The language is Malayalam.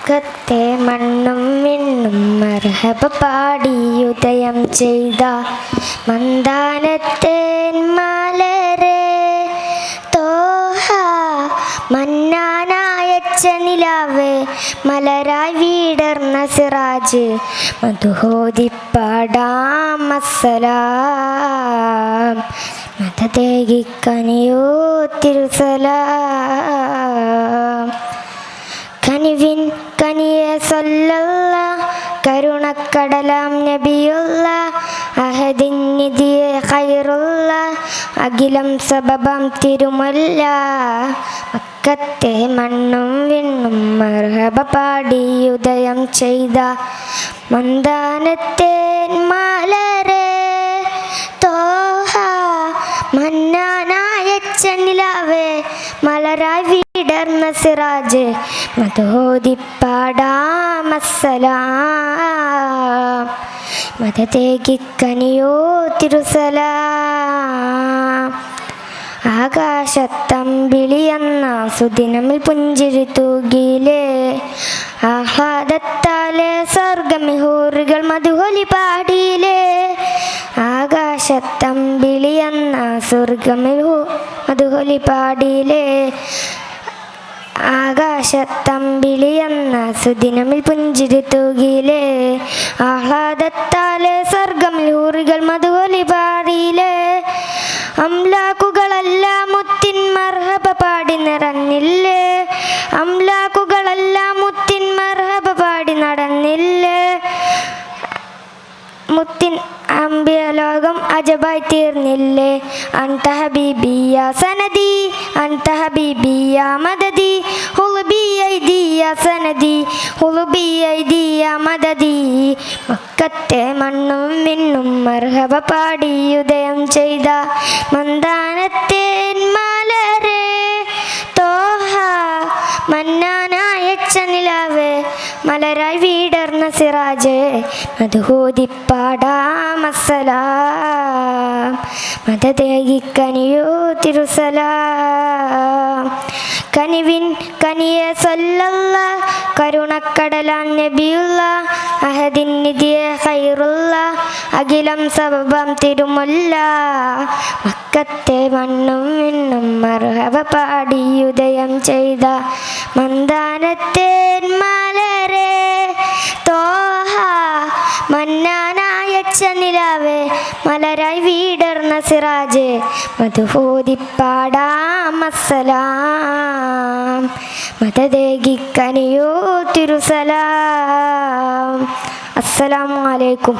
മക്കത്തെ മണ്ണും മിണ്ണും മർഹബ പാടിയുദയം ചെയ്ത മന്ദാനത്തേൻ മലരെ. തോഹ മന്നാനായച്ച നിലാവ് മലരായി വീടർന്ന സിറാജ് മധുഹോദിപ്പാടാം അസ്സലാം. മതദേഹിക്കനിയോ തിരുസലാം. കനിവിൻ സൊല്ലല്ല കരുണക്കടലാം നബിയുള്ള അഹദിനിധിയെ ഖൈറുള്ള അഖിലം സബബം തിരുമല്ല. മക്കത്തെ മണ്ണും വിണ്ണും മർഹബ പാടി ഉദയം ചെയ്ത മന്ദാനത്തെ മാലരെ. തോഹ മന്നാനായച്ച നിലാവേ മലരായി വിടർന്ന സിറാജ് മധോദിപ്പാടാമസ്സലാം തിരുസല ആകാശത്തം ആകാശത്തമ്പിളിയെന്ന സുദിനമിൽ പുഞ്ചിരി തൂകിയിലേ ആഹ്ലാദത്താലെ സ്വർഗമിഹൂറുകൾ മധുഹൊലി പാടിയിലേ. ആകാശത്തമ്പിളിയെന്ന സ്വർഗമിഹു മധുഹൊലി പാടിയിലേ. ആകാശത്തമ്പിളിയെന്ന സുദിനമിൽ പുഞ്ചിരി തൂകിയിലേ ആഹ്ലാദത്താലെ സ്വർഗം ലൂറികൾ മധുവലി പാടിയിലേ അംലാക്കുകളെല്ലാം മുത്തിൻ മർഹബ പാടി നിറഞ്ഞില്ലേ? അംലാക്കുകളെല്ലാം മുത്തിൻ മർഹബ പാടി നടന്നില്ലേ? മുത്തിൻ അമ്പിയ ലോകം അജബായി തീർന്നില്ലേ? അൻത ഹബീബിയ സനദി അൻത ഹബീബിയ സനദി ഹുലുബി ഐദിയ മദദി മക്കത്തെ മണ്ണും മിന്നും മർഹബ പാടി ഉദയം ചെയ്ത മന്ദാനത്തെ മലരെ. തോഹ മന്നാനായച്ച നിലാവ് മലരായി വീടർന്ന സിറാജ്. മധുഹോദിപ്പാടാമസല മതദേഹിക്കനിയോ തിരുസലാം. കനിവിൻ കനിയ സൊല്ലല്ല കരുണക്കടലാൻ നബിയുള്ള അഹദിൻ നിധിയ ഖൈറുള്ള അഖിലം സബബം തിരുമുല്ല. മക്കത്തെ മണ്ണും എന്നും മർഹവ പാടിയുദയം ചെയ്ത മന്ദാനത്തെ മലരെ. തോഹ മന്നാനായച്ച മലരായി വീടർന്ന സിറാജ് മധുഹോദിപ്പാടാമസ്സലാം മതദേഹിക്കനിയോ തിരുസലാം. അസ്സലാമു അലൈക്കും.